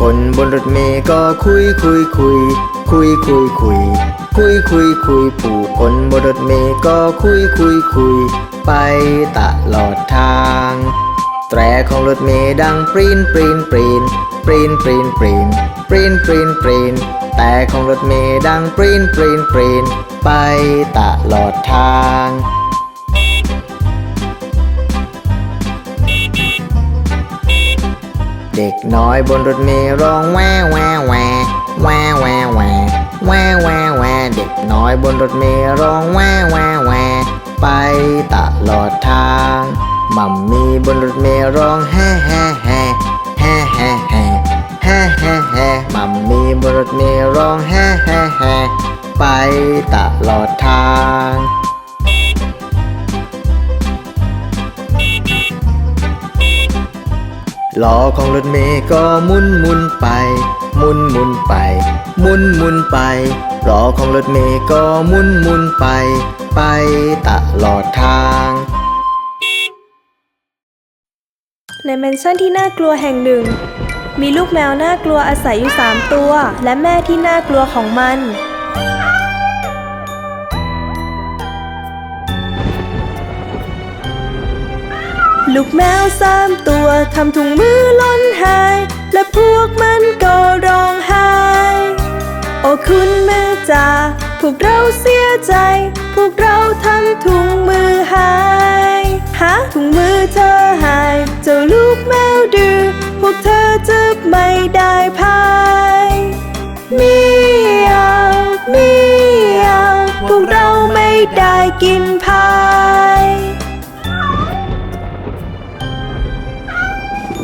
คนบนรถเมย์ก็คุยคุยคุย คุยคุยคุย คุยคุยคุยผู้คนบนรถเมย์ก็คุยคุยคุย ไปตลอดทาง แตรของรถเมย์ดังปรีนปรีนปรีนปรีนปรีนปรีนปรีนปรีนปรีนแต่ของรถเมย์ดังปรีนปรีนปรีนไปตลอดทาง เด็กน้อยบนรถเมล์ร้องแวแวแวแวแวแวแวแวแวเด็กน้อยบนรถเมล์ร้องแวแวแวไปตลอดทางมัมมี่บนรถเมล์ร้องแฮ่แฮ่แฮ่แฮ่แฮ่แฮ่แฮ่แฮ่แฮ่มัมมี่บนรถเมล์ร้องแฮ่แฮ่แฮ่ไปตลอดทาง ล้อของรถเมย์ก็หมุนหมุนไปหมุนหมุนไปหมุนหมุนไปล้อของรถเมย์ก็หมุนหมุนไป ไปตลอดทางในแมนชั่นที่น่ากลัวแห่งหนึ่ง มีลูกแมวน่ากลัวอาศัยอยู่สามตัว และแม่ที่น่ากลัวของมัน ลูกแมวสามตัวทำถุงมือล่นหาย และพวกมันก็ร้องไห้ โอ้คุณแม่จ๋าพวกเราเสียใจ พวกเราทำถุงมือหายหาถุงมือเธอหาย เจ้าลูกแมวดื้อพวกเธอจะไม่ได้พายมียวเมียวพวกเราไม่ได้กินพาย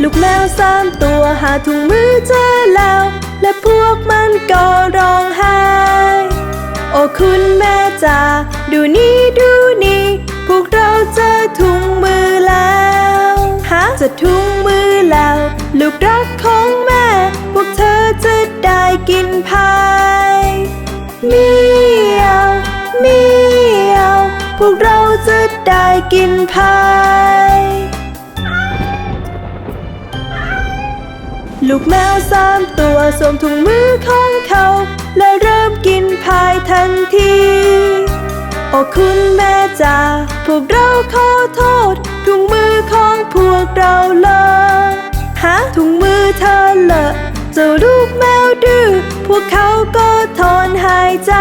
ลูกแมวสามตัวหาถุงมือเจอแล้ว และพวกมันก็ร้องไห้ โอ้คุณแม่จ๋าดูนี่ดูนี่ พวกเราเจอถุงมือแล้วหาจะถุงมือแล้ว ลูกรักของแม่ พวกเธอจะได้กินพายเมียวเมียว พวกเราจะได้กินพาย ลูกแมวสามตัวสวมถุงมือของเขา และเริ่มกินพายทันที โอ้คุณแม่จ๋าพวกเราขอโทษ ถุงมือของพวกเราเลอะหาถุงมือเธอเลอะเจ้าลูกแมวดื้อพวกเขาก็ทนหายใจ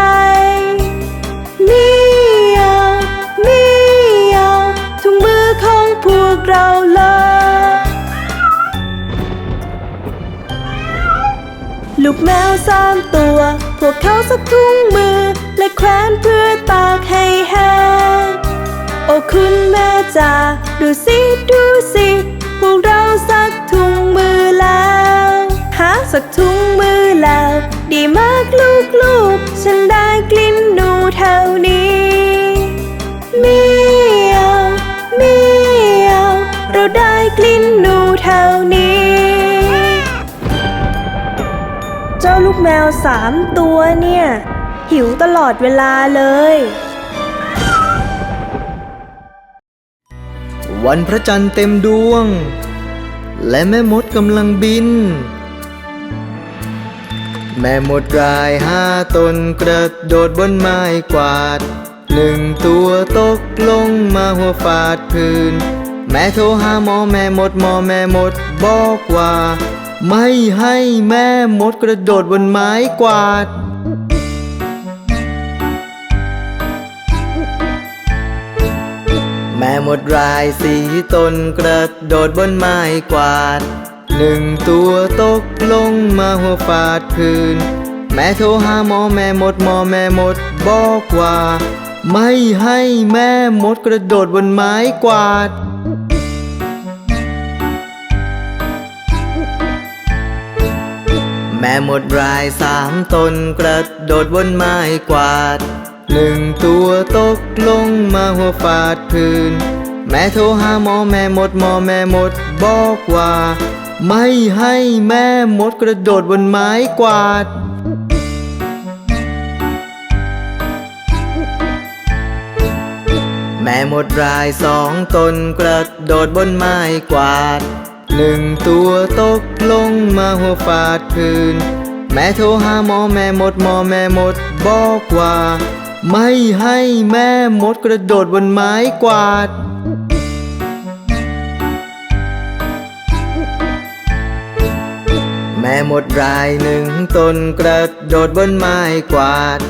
มียวมียวถุงมือของพวกเราเลอะ ลูกแมวสามตัว พวกเขาสักถุงมือ และแขวนเพื่อตากให้แห้ง โอ้คุณแม่จ๋าดูสิดูสิ พวกเราสักถุงมือแล้ว หาสักถุงมือแล้ว ดีมากลูกลูกฉันได้กลิ่นหนูแถวนี้เมียวเมียวเราได้กลิ่นหนูแถวนี้ แมวสามตัวเนี่ย หิวตลอดเวลาเลย วันพระจันทร์เต็มดวง และแม่มดกำลังบิน แม่มดรายห้าตนกระโดดบนไม้กวาด หนึ่งตัวตกลงมาหัวฟาดพื้น แม่โทรหาหมอแม่มดหมอแม่มดบอกว่า ไม่ให้แม่มดกระโดดบนไม้กวาด แม่มดรายสีตนกระโดดบนไม้กวาด หนึ่งตัวตกลงมาหัวฟาดพื้น แม่โทรหาหมอแม่มดหมอแม่มดบอกว่า ไม่ให้แม่มดกระโดดบนไม้กวาด แม่หมดรายสามตนกระโดดบนไม้กวาด หนึ่งตัวตกลงมาหัวฟาดพื้น แม่โทรหาหมอแม่หมดหมอแม่หมดบอกว่า ไม่ให้แม่หมดกระโดดบนไม้กวาดแม่หมดรายสองตนกระโดดบนไม้กวาด หนึ่งตัวตกลงมาหัวฟาดพื้น แม่โทรหาหมอแม่หมดหมอแม่หมดบอกว่า ไม่ให้แม่หมดกระโดดบนไม้กวาด แม่หมดรายหนึ่งตนกระโดดบนไม้กวาด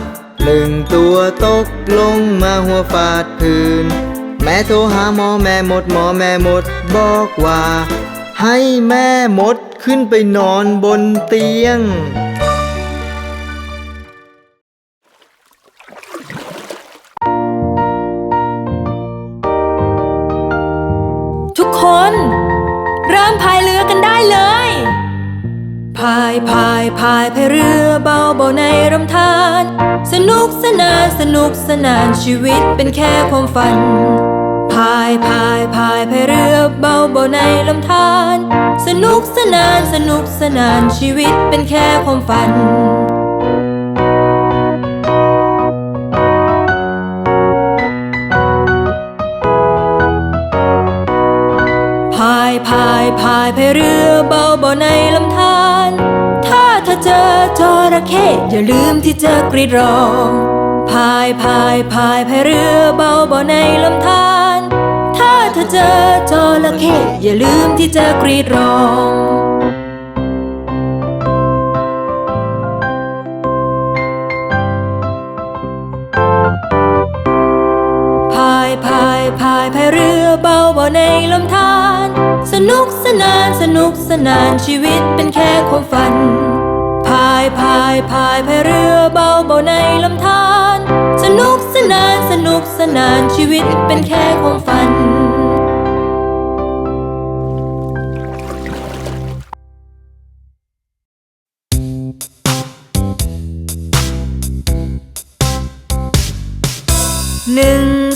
หนึ่งตัวตกลงมาหัวฟาดพื้น แม่โทรหาหมอแม่หมดหมอแม่หมดบอกว่า ให้แม่มดขึ้นไปนอนบนเตียง ทุกคน เริ่มพายเรือกันได้เลย พายพายพายพายเรือเบาเบาในรำธารสนุกสนานสนุกสนานชีวิตเป็นแค่ความฝัน พายพายพายพายเรือเบาเบาในลำธารสนุกสนานสนุกสนานชีวิตเป็นแค่ความฝันพายพายพายพายเรือเบาเบาในลำธารถ้าเธอเจอจระเข้อย่าลืมที่จะกรีดร้องพายพายพายพายเรือเบาเบาในลำธาร เธอจอจระเข้อย่าลืมที่จะกรีดร้องพายพายพายพายเรือเบาเบาในลำธารสนุกสนานสนุกสนานชีวิตเป็นแค่ความฝันพายพายพายพายเรือเบาเบาในลำธารสนุกสนานสนุกสนานชีวิตเป็นแค่ความฝัน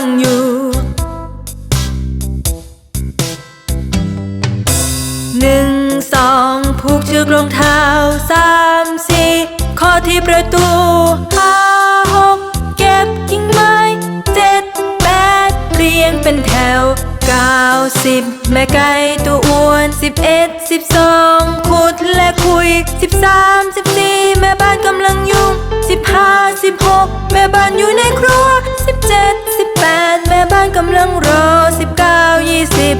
ยังวางอยู่ หนึ่งสองผูกเชือกรองเท้าสามสี่ข้อที่ประตูห้า สิบแม่ไก่ตัวอ้วนสิบเอ็ดสิบสองขุดและคุยสิบสามสิบสี่แม่บ้านกำลังยุ่งสิบห้าสิบหกแม่บ้านอยู่ในครัวสิบเจ็ดสิบแปดแม่บ้านกำลังรอสิบเก้ายี่สิบ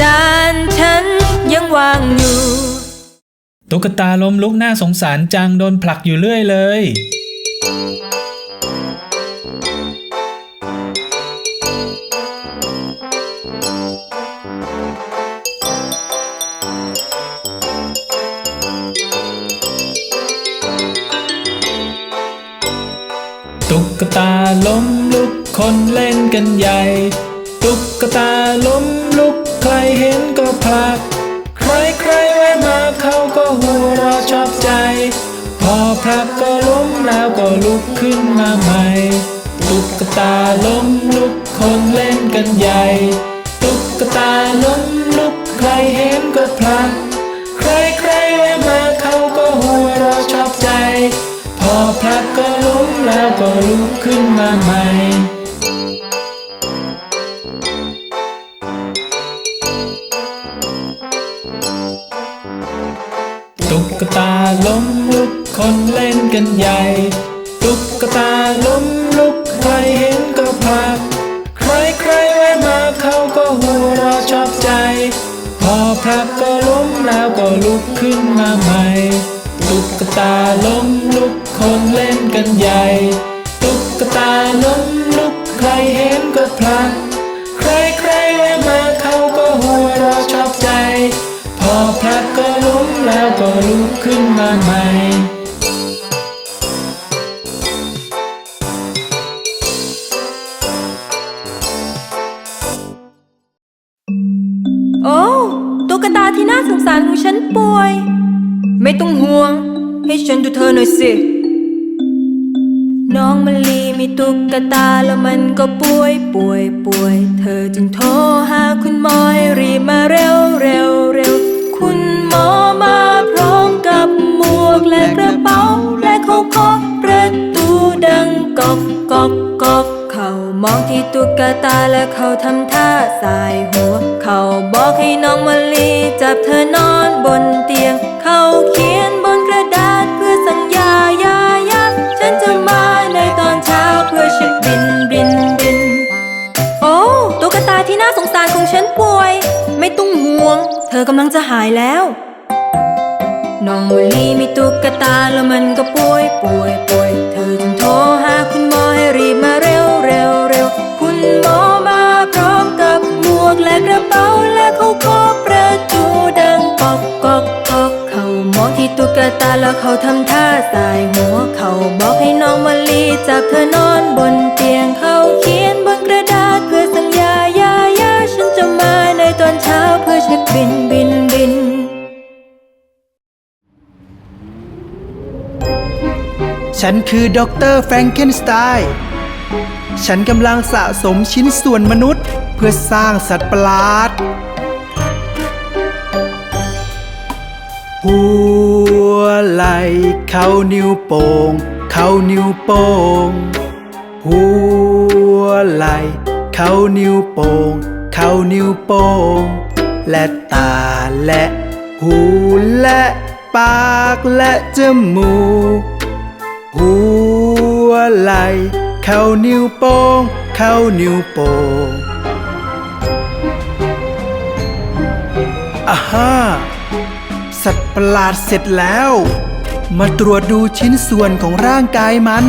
จานฉันยังวางอยู่ ตุ๊กตาล้มลุกน่าสงสารจังโดนผลักอยู่เรื่อยเลย กตาล้มลุกคนเล่นกันใหญ่ ตุ๊กตาล้มลุกใครเห็นก็ผลัก ใครใครแวะมาเขาก็หัวเราะชอบใจ พอผลักก็ล้มแล้วก็ลุกขึ้นมาใหม่ ตุ๊กตาล้มลุกคนเล่นกันใหญ่ ตุ๊กตาล้ม ก็ลุกขึ้นมาใหม่ตุ๊กตาล้มลุกคนเล่นกันใหญ่ ตุ๊กตาล้มลุกใครเห็นก็ผลัก ใครใครแวะมาเขาก็หัวเราะชอบใจ พอผลักก็ล้มแล้วก็ลุกขึ้นมาใหม่ ตุ๊กตาล้ม ก็ลุกขึ้นมาใหม่โอ้ตุ๊กตาที่น่าสงสารของฉันป่วย ไม่ต้องห่วง ให้ฉันดูเธอหน่อยสิ น้องมะลีมีตุ๊กตาแล้วมันก็ป่วยป่วยป่วย เธอจึงโทรหาคุณหมอรีบมาเร็วเร็วเร็วคุณหมอมา องที่ตุ๊กตาและเขาทำท่าสายหัว เขาบอกให้น้องมะลีจับเธอนอนบนเตียง เขาเขียนบนกระดาษเพื่อสัญญายายาฉันจะมาในตอนเช้าเพื่อเช็คบินบินบิน โอ้ตุ๊กตาที่น่าสงสารของฉันป่วย ไม่ต้องห่วง เธอกำลังจะหายแล้ว น้องมะลีมีตุ๊กตาแล้วมันก็ป่วยป่วย แล้วเขาทำท่าสายหัวเขาบอกให้น้องมะลีจับเธอนอนบนเตียงเขาเขียนบนกระดาษเพื่อสัญญายายาฉันจะมาในตอนเช้าเพื่อเช็คบินบินบินฉันคือด็อกเตอร์แฟรงเกนสไตน์ฉันกำลังสะสมชิ้นส่วนมนุษย์ เพื่อสร้างสัตว์ประหลาดหัว ไหล่เข้านิ้วโป่งเข้านิ้วโป่งหัวไหล่เข้านิ้วโป่งเข้านิ้วโป่งและตาและ หูและปากและจมูกหัวไหล่เข้านิ้วโป้งเข้านิ้วโป้งอาฮ่า สัตว์ประหลาดเสร็จแล้ว มาตรวจดูชิ้นส่วนของร่างกายมัน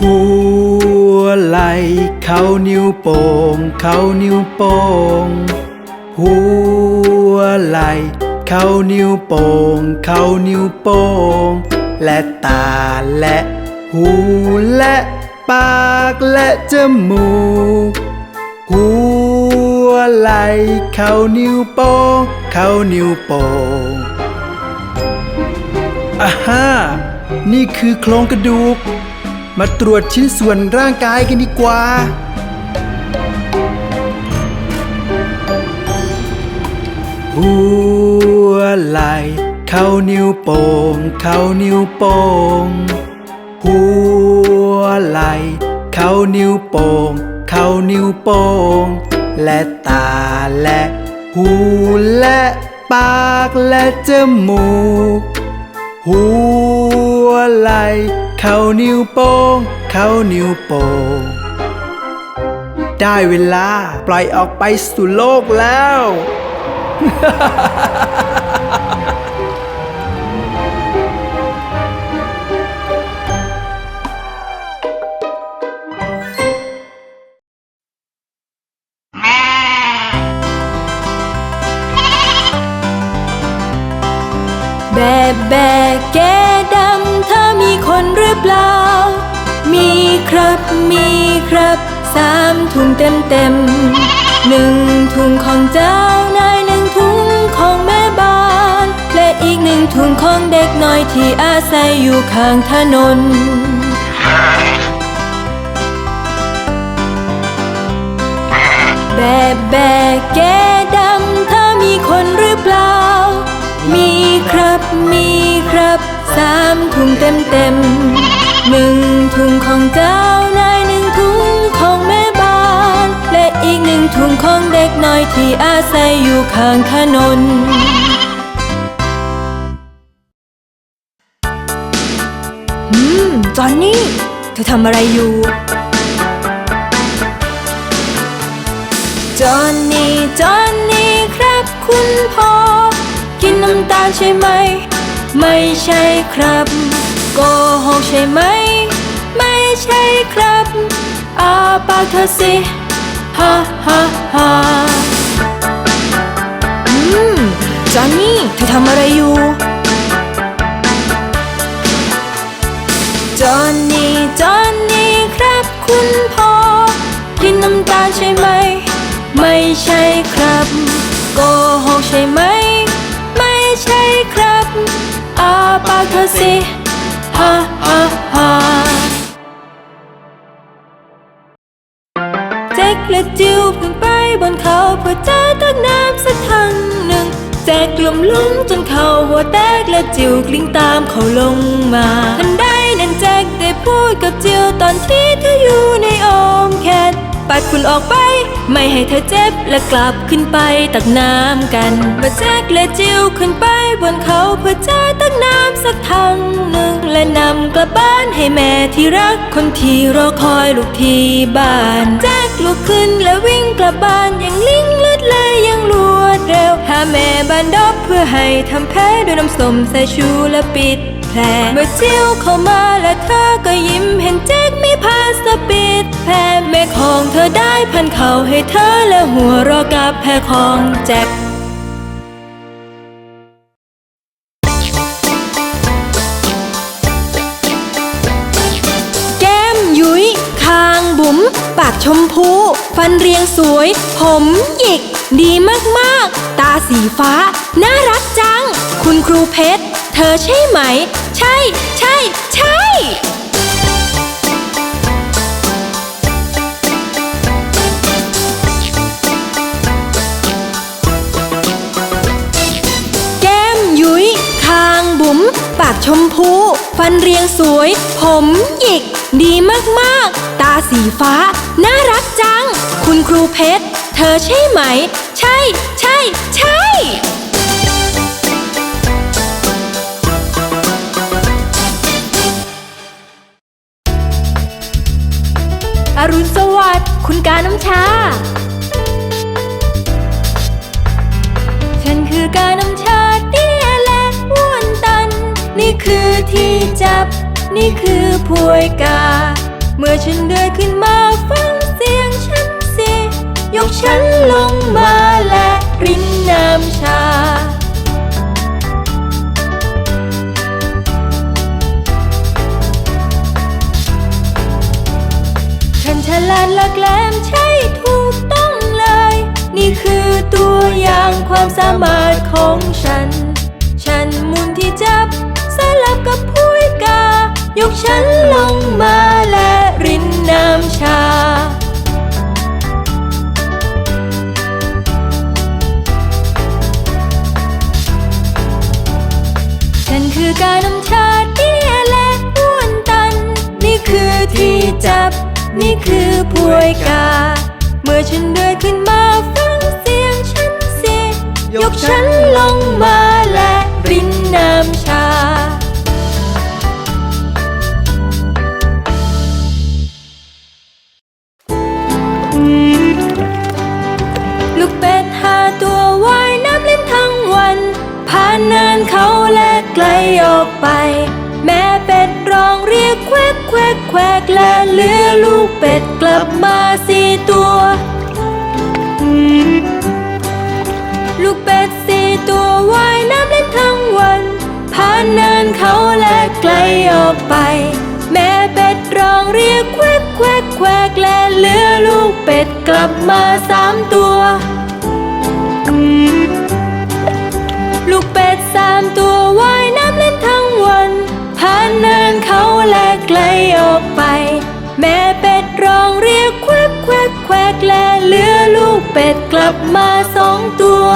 หัวไหลเขานิ้วโป้งเขานิ้วโป้งหัวไหลเขานิ้วโป้งเขานิ้วโป้งและตาและหูและปากและจมูกหัว ไหลเข้านิ้วโป้งเข้านิ้วโป้งอ่าฮ่านี่คือโครงกระดูก มาตรวจชิ้นส่วนร่างกายกันดีกว่าหัวไหลเข้านิ้วโป่งเข้านิ้วโป่งหัวไหลเข้านิ้วโป่งเข้านิ้วโป่ง และตาและ หูและปากและจมูก หัวไหลเข้านิ้วโป้งเข้านิ้วโป้งได้เวลาปล่อยออกไปสู่โลกแล้วแบบ ครับ มีครับสามถุงเต็มเต็มหนึ่งถุงของเจ้านายหนึ่งถุงของแม่บ้าน และอีกหนึ่งถุงของเด็กน้อยที่อาศัยอยู่ข้างถนนแบบแบกแกดำเธอมีคนหรือเปล่า มีครับ มีครับ สามถุงเต็มเต็ม หนึ่งถุงของเจ้านายหนึ่งถุงของแม่บ้าน และอีกหนึ่งถุงของเด็กน้อยที่อาศัยอยู่ข้างถนนอืม จอนนี่ เธอทำอะไรอยู่ จอนนี่ จอนนี่ครับคุณพ่อ กินน้ำตาลใช่ไหม ไม่ใช่ครับ โกหกใช่ไหม ไม่ใช่ครับ อาปากเธอสิฮ่าฮ่าฮ่าอืมจอนนี่เธอทำอะไรอยู่จอนนี่จอนนี่ครับคุณพ่อกินน้ำตาลใช่ไหม ไม่ใช่ครับโกหกใช่ไหม ไม่ใช่ครับอาปากเธอสิ แจ็คกลุ่มลุ่มจนเขาหัวแตกและจิวกลิ้งตามเขาลงมาทันใดนั้นแจ็คได้พูดกับจิวตอนที่เธออยู่ในอ้อมแขนปัดฝุ่นออกไป ไม่ให้เธอเจ็บและกลับขึ้นไปตักน้ำกันเมื่อแจ็คและจิวขึ้นไปบนเขาเพื่อจอตักน้ำสักทังหนึ่งและนำกลับบ้านให้แม่ที่รักคนที่รอคอยลูกที่บ้าน แจ็คลุกขึ้นและวิ่งกลับบ้านอย่างลิง แม่บ้านดอบเพื่อให้ทำแผลด้วยน้ำส้มสายชูและปิดแผลเมื่อจิวเข้ามาและเธอก็ยิ้มเห็นแจ็คมีผ้าสปิดแผลแม่ของเธอได้พันเข่าให้เธอและหัวรอกับแผลของแจ็คแก้มยุ้ยคางบุ๋มปากชมพู ฟันเรียงสวย ผมหยิก ดีมากๆ สีฟ้า น่ารักจัง คุณครูเพชร เธอใช่ไหม ใช่ ใช่ ใช่ แก้มยุ้ย คางบุ๋ม ปากชมพู ฟันเรียงสวย ผมหยิก ดีมาก ๆ ตาสีฟ้า น่ารักจัง คุณครูเพชร เธอใช่ไหม ใช่ ใช่ ใช่ อรุณสวัสดิ์คุณกาน้ำชา ฉันคือกาน้ำชาเตี้ยและอ้วนตัน นี่คือที่จับ นี่คือพวยกา เมื่อฉันเดินขึ้นมาฟังเสียงฉันสิ ยกฉันลงมาและรินน้ำชา ฉันฉลาดหลักแหลมใช่ถูกต้องเลย นี่คือตัวอย่างความสามารถของฉัน ฉันมุนที่จับสลับกับผู้กายกฉันลงมา พวยกา เมื่อฉันเดินขึ้นมาฟังเสียงฉันเสียยกฉันลงมาและรินน้ำชา ลูกเป็ดหาตัวว่ายน้ำเล่นทั้งวัน ผ่านเนินเขาและไกลออกไป แม่เป็ดร้องเรียกแควกแควกแควกและเหลือลูกเป็ด เป็ดกลับมาสามตัว ลูกเป็ดสามตัวว่ายน้ำเล่นทั้งวัน ผ่านเนินเขาและไกลออกไป แม่เป็ดร้องเรียกแควกแควกแควกและเหลือลูกเป็ดกลับมาสองตัว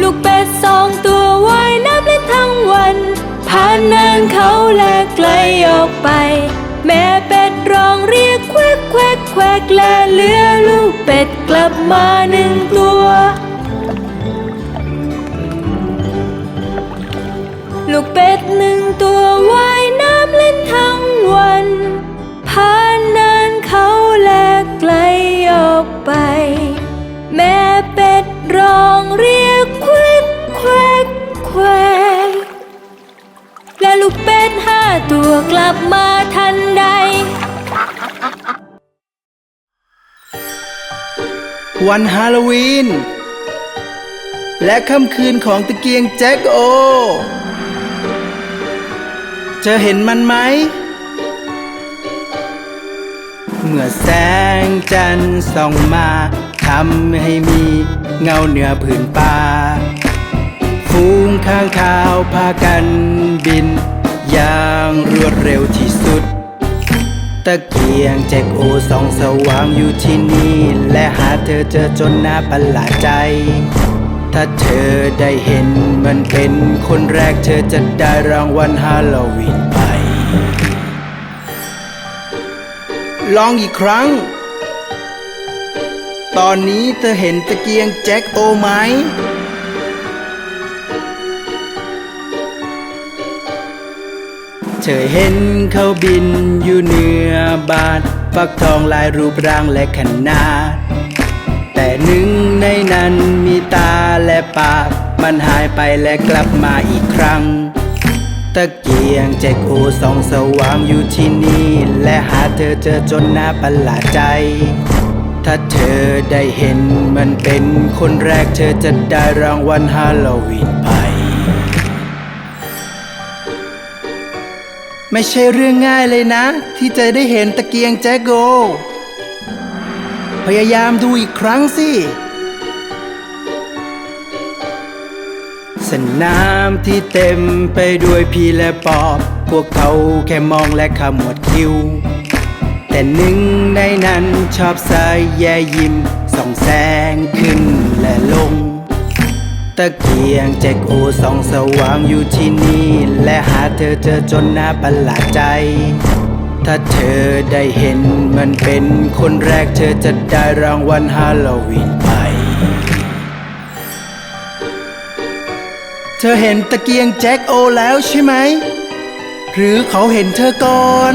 ลูกเป็ดสองตัวว่ายน้ำเล่นทั้งวัน ผ่านเนินเขาและไกลออกไป แม่เป็ดร้องเรียกแควกแควกแควกและเลือลูกเป็ดกลับมาหนึ่งตัว ลูกเป็ดหนึ่งตัวว่า ตัวกลับมาทันใด วันฮาโลวีน และค่ำคืนของตะเกียงแจ็คโอ จะเห็นมันไหม เมื่อแสงจันทร์ส่องมาทำให้มีเงาเหนือผืนป่าฟูงข้างคาวพากันบิน อย่างรวดเร็วที่สุด ตะเกียงแจ็คโอสองสว่างอยู่ที่นี่ และหาเธอเจอจนน่าประหลาดใจ ถ้าเธอได้เห็นมันเป็นคนแรกเธอจะได้รางวัลฮาโลวีนไป ลองอีกครั้ง ตอนนี้เธอเห็นตะเกียงแจ็คโอไหม เธอเห็นเขาบินอยู่เหนือบานฟักทองลายรูปร่างและขนาด แต่หนึ่งในนั้นมีตาและปาก มันหายไปและกลับมาอีกครั้ง ตะเกียงแจ็คโอสองสว่างอยู่ที่นี่ และหาเธอเจอจนน่าประหลาดใจถ้าเธอได้เห็นมันเป็นคนแรกเธอจะได้รางวัลฮาโลวีนไป ไม่ใช่เรื่องง่ายเลยนะ ที่จะได้เห็นตะเกียงแจ็คโก พยายามดูอีกครั้งสิ สนามที่เต็มไปด้วยพีและปอบ พวกเขาแค่มองและขมวดคิ้ว แต่หนึ่งในนั้นชอบสายแย่ยิ้มส่องแสงขึ้นและลง ตะเกียงแจ็คโอส่องสว่างอยู่ที่นี่ และหาเธอเจอจนน่าประหลาดใจ ถ้าเธอได้เห็นมันเป็นคนแรกเธอจะได้รางวัลฮาโลวีนไปเธอเห็นตะเกียงแจ็คโอแล้วใช่ไหม หรือเขาเห็นเธอก่อน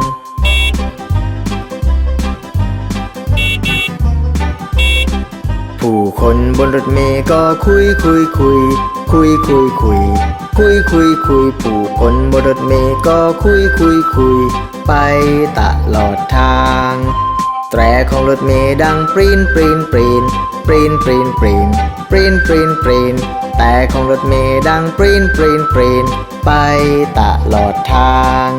ผู้คนบนรถเมย์ก็คุยคุยคุย คุยคุยคุย คุยคุยคุย ผู้คนบนรถเมย์ก็คุยคุยคุย ไปตลอดทาง แตรของรถเมย์ดังปรีนปรีนปรีนปรีนปรีนปรีนปรีนปรีนปรีนแต่ของรถเมย์ดังปรีนปรีนปรีนไปตลอดทาง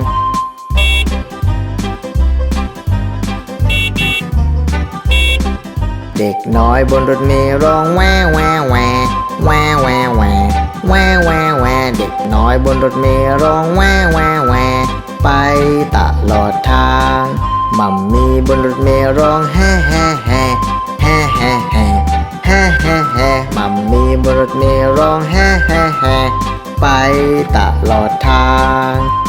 เด็กน้อยบนรถเมล์ร้องแวแวแวแวแวแวแวแวแวเด็กน้อยบนรถเมล์ร้องแวแวแวไปตลอดทางมัมมี่บนรถเมล์ร้องแฮ่แฮ่แฮ่แฮ่แฮ่แฮ่แฮ่แฮ่แฮ่มัมมี่บนรถเมล์ร้องแฮ่แฮ่แฮ่ไปตลอดทาง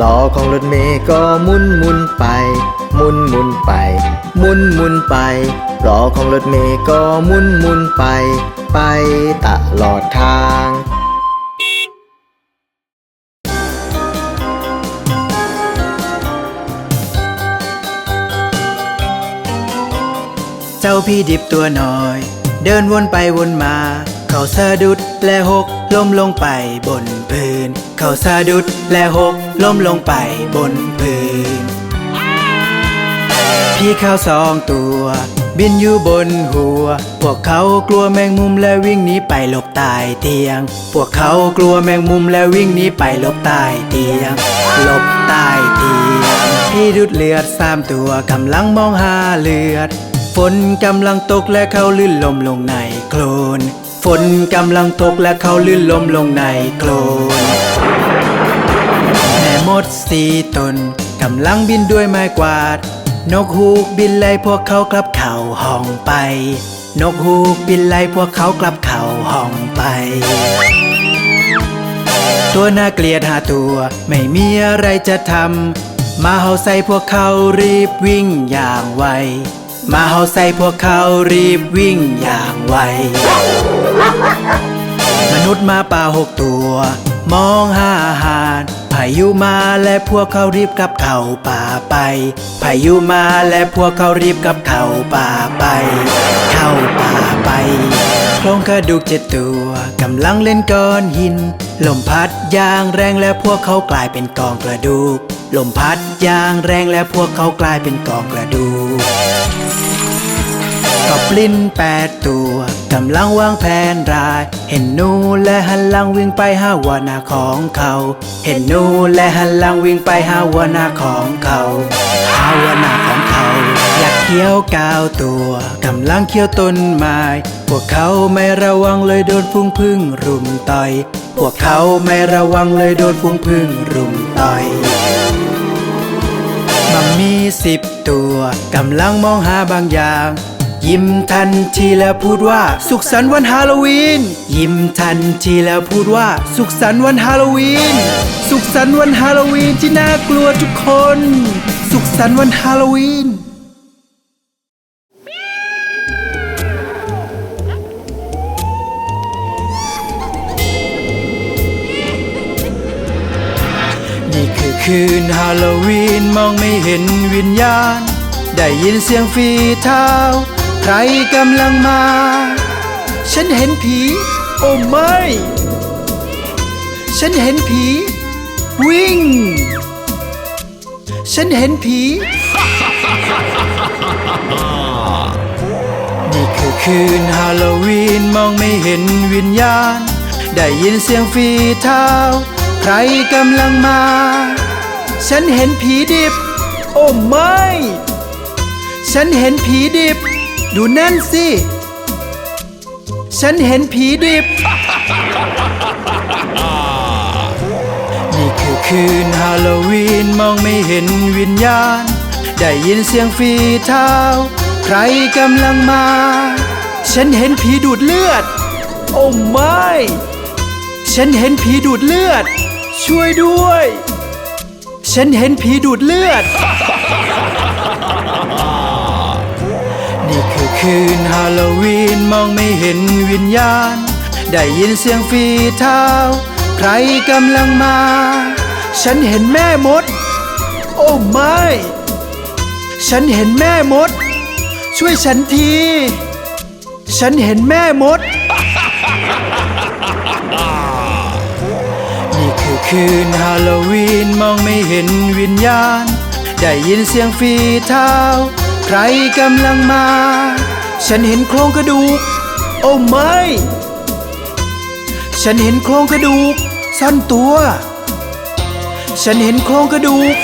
ล้อของรถเมย์ก็มุนมุนไป มุนมุนไป มุนมุนไปล้อของรถเมย์ก็มุนมุนไป ไปตลอดทางเจ้าพี่ดิบตัวน้อย เดินวนไปวนมา เขาสะดุดและหกล้มลงไปบนพื้น เขาสะดุดและหกล้มลงไปบนพื้น พี่ข้าวสองตัว บินอยู่บนหัว พวกเขากลัวแมงมุมและวิ่งหนีไปหลบใต้เตียง พวกเขากลัวแมงมุมและวิ่งหนีไปหลบใต้เตียง หลบใต้เตียง พี่ดุดเลือดสามตัวกำลังมองหาเลือด ฝนกำลังตกและเขาลื่นลมลงในโคลน ฝนกำลังตกและเขาลื่นลมลงในโคลนแม่มดสีตนกำลังบินด้วยไม้กวาด นกฮูกบินไล่พวกเขากลับเข่าห้องไป นกฮูกบินไล่พวกเขากลับเข่าห้องไป ตัวน่าเกลียดหาตัวไม่มีอะไรจะทำมาเฮาใส่พวกเขารีบวิ่งอย่างไว มาเฮาใส่พวกเขารีบวิ่งอย่างไว มนุษย์มาป่าหกตัว มองหาอาหารพายุมาและพวกเขารีบกลับเข้าป่าไปพายุมาและพวกเขารีบกลับเข้าป่าไป เข้าป่าไปโครงกระดูกเจ็ดตัวกำลังเล่นก้อนหิน ลมพัดยางแรงและพวกเขากลายเป็นกองกระดูก ลมพัดยางแรงและพวกเขากลายเป็นกองกระดูก กอบลิ้นแปดตัวกำลังวางแผนราย เห็นหนูและหันหลังวิ่งไปหาหัวหน้าของเขา เห็นหนูและหันหลังวิ่งไปหาหัวหน้าของเขาหาหัวหน้าของเขา อยากเคี้ยวกาวตัวกำลังเคี้ยวต้นไม้พวกเขาไม่ระวังเลยโดนพุงพึ่งรุมต่อย พวกเขาไม่ระวังเลยโดนพุงพึ่งรุมต่อยมัมมีสิบตัวกำลังมองหาบางอย่าง ยิ้มทันทีแล้วพูดว่า สุขสันต์วันฮาโลวีน ยิ้มทันทีแล้วพูดว่า สุขสันต์วันฮาโลวีน สุขสันต์วันฮาโลวีนที่น่ากลัวทุกคน สุขสันต์วันฮาโลวีนนี่คือคืนฮาโลวีนมองไม่เห็นวิญญาณ ได้ยินเสียงฝีเท้า รกำลังมา ฉันเห็นผี โอ้ไม่ ฉันเห็นผี วิ่ง ฉันเห็นผี นี่คือคืนฮาโลวีนมองไม่เห็นวิญญาณ ได้ยินเสียงฝีเท้า ใครกำลังมา ฉันเห็นผีดิบ โอ้ไม่ ฉันเห็นผีดิบ ดูนั่นสิ ฉันเห็นผีดิบ นี่คือคืนฮาโลวีนมองไม่เห็นวิญญาณ ได้ยินเสียงฝีเท้า ใครกำลังมา ฉันเห็นผีดูดเลือด โอ้ไม่ ฉันเห็นผีดูดเลือด ช่วยด้วย ฉันเห็นผีดูดเลือด คืนฮาโลวีนมองไม่เห็นวิญญาณ ได้ยินเสียงฝีเท้า ใครกำลังมา ฉันเห็นแม่มด โอ้ไม่ ฉันเห็นแม่มด ช่วยฉันที ฉันเห็นแม่มด นี่คือคืนฮาโลวีนมองไม่เห็นวิญญาณ ได้ยินเสียงฝีเท้า ใครกำลังมา ฉันเห็นโครงกระดูก โอ้ไม่ ฉันเห็นโครงกระดูก สั้นตัว ฉันเห็นโครงกระดูก